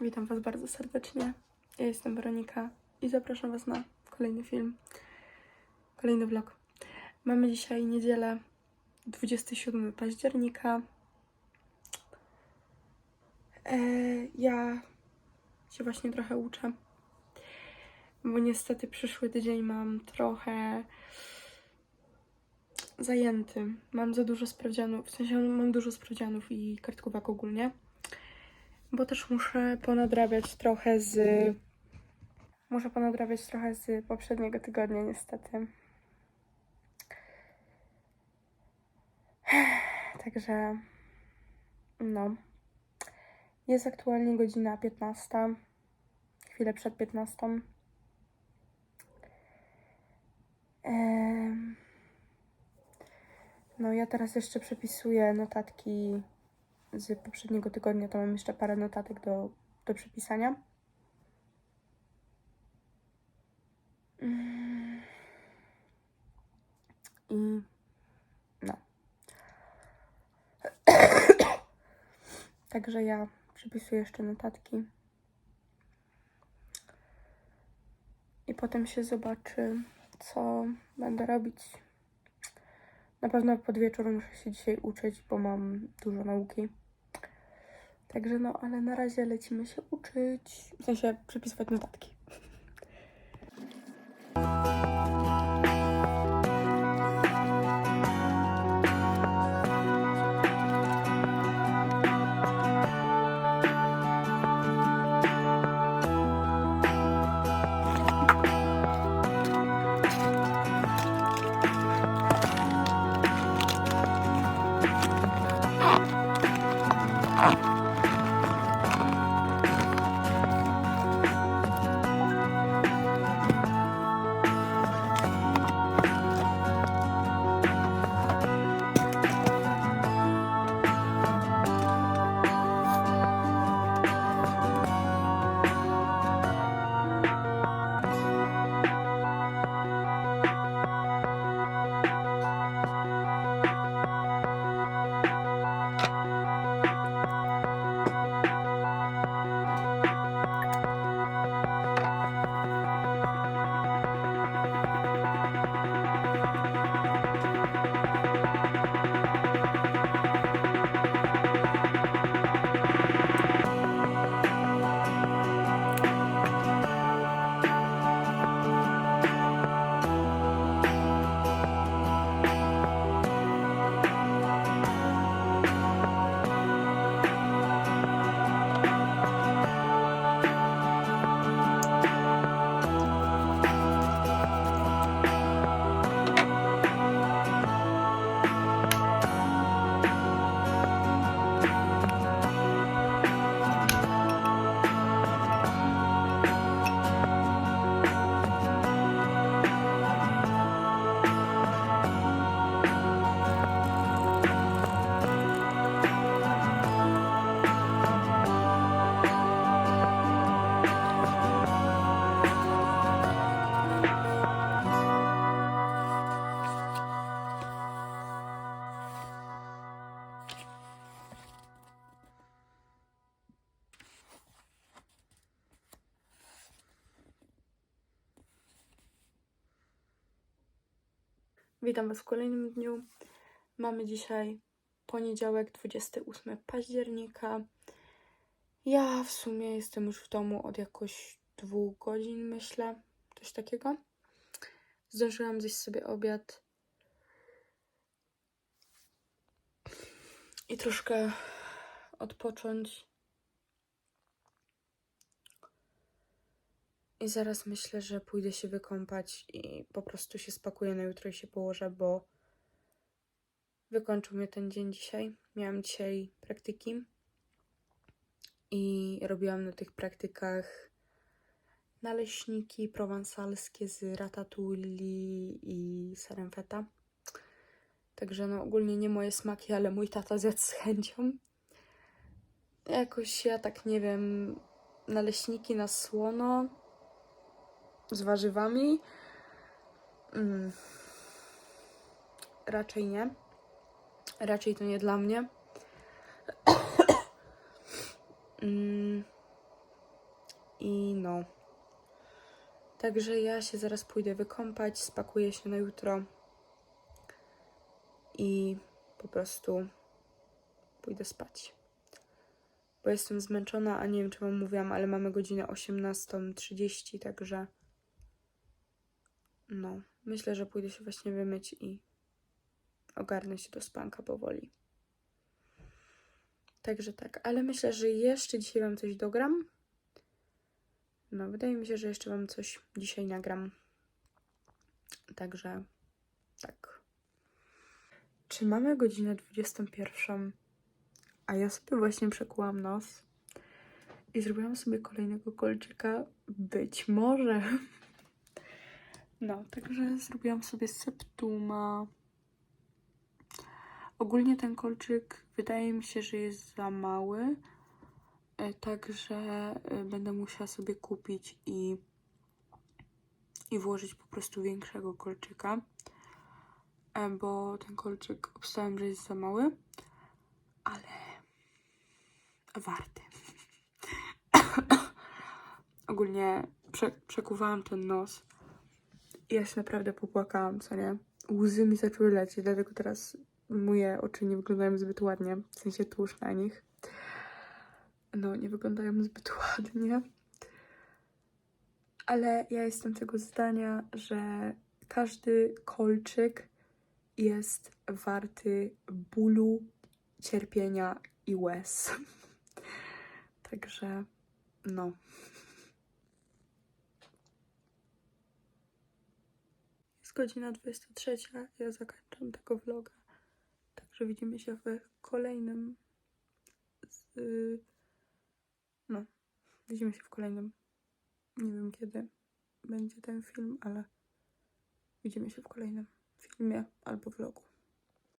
Witam Was bardzo serdecznie. Ja jestem Weronika i zapraszam Was na kolejny film, kolejny vlog. Mamy dzisiaj niedzielę 27 października. E, ja się właśnie trochę uczę, bo niestety przyszły tydzień mam trochę zajęty. Mam za dużo sprawdzianów, w sensie mam dużo sprawdzianów i kartkówek ogólnie. Bo też muszę ponadrabiać trochę z. Muszę ponadrabiać trochę z poprzedniego tygodnia, niestety. Także. No. Jest aktualnie godzina 15. Chwilę przed 15. Em, No, ja teraz jeszcze przepisuję notatki z poprzedniego tygodnia. To mam jeszcze parę notatek do, do przepisania. Mm. I no. Także ja przepisuję jeszcze notatki. I potem się zobaczy, co będę robić. Na pewno pod wieczór muszę się dzisiaj uczyć, bo mam dużo nauki. Także no, ale na razie lecimy się uczyć. W sensie przepisywać notatki. Witam Was w kolejnym dniu. Mamy dzisiaj poniedziałek, 28 października. Ja w sumie jestem już w domu od jakoś dwóch godzin, myślę. Coś takiego. Zdążyłam zjeść sobie obiad. I troszkę odpocząć. I zaraz myślę, że pójdę się wykąpać i po prostu się spakuję na jutro i się położę, bo wykończył mnie ten dzień dzisiaj. Miałam dzisiaj praktyki i robiłam na tych praktykach naleśniki prowansalskie z ratatouille i serem feta. Także no ogólnie nie moje smaki, ale mój tata zjadł z chęcią. Jakoś ja tak nie wiem, naleśniki na słono z warzywami. Mm. Raczej nie. Raczej to nie dla mnie. mm. no. Także ja się zaraz pójdę wykąpać, spakuję się na jutro i po prostu pójdę spać. Bo jestem zmęczona, a nie wiem, czy wam mówiłam, ale mamy godzinę 18.30, także no, myślę, że pójdę się właśnie wymyć i ogarnę się do spanka powoli. Także tak, ale myślę, że jeszcze dzisiaj wam coś dogram. No, wydaje mi się, że jeszcze wam coś dzisiaj nagram. Także tak. Czy mamy godzinę 21? A ja sobie właśnie przekułam nos i zrobiłam sobie kolejnego kolczyka. Być może. No, także zrobiłam sobie septuma. Ogólnie ten kolczyk wydaje mi się, że jest za mały. e, Także e, będę musiała sobie kupić i, i włożyć po prostu większego kolczyka. e, Bo ten kolczyk obstałem, że jest za mały. Ale warty. Ogólnie prze, przekuwałam ten nos ja się naprawdę popłakałam, co nie? Łzy mi zaczęły lecieć, dlatego teraz moje oczy nie wyglądają zbyt ładnie, w sensie tłuszcz na nich. No, nie wyglądają zbyt ładnie. Ale ja jestem tego zdania, że każdy kolczyk jest warty bólu, cierpienia i łez. Także, no. Godzina 23. Ja zakończam tego vloga. Także widzimy się w kolejnym. Z, no, widzimy się w kolejnym. Nie wiem kiedy będzie ten film, ale widzimy się w kolejnym filmie albo vlogu.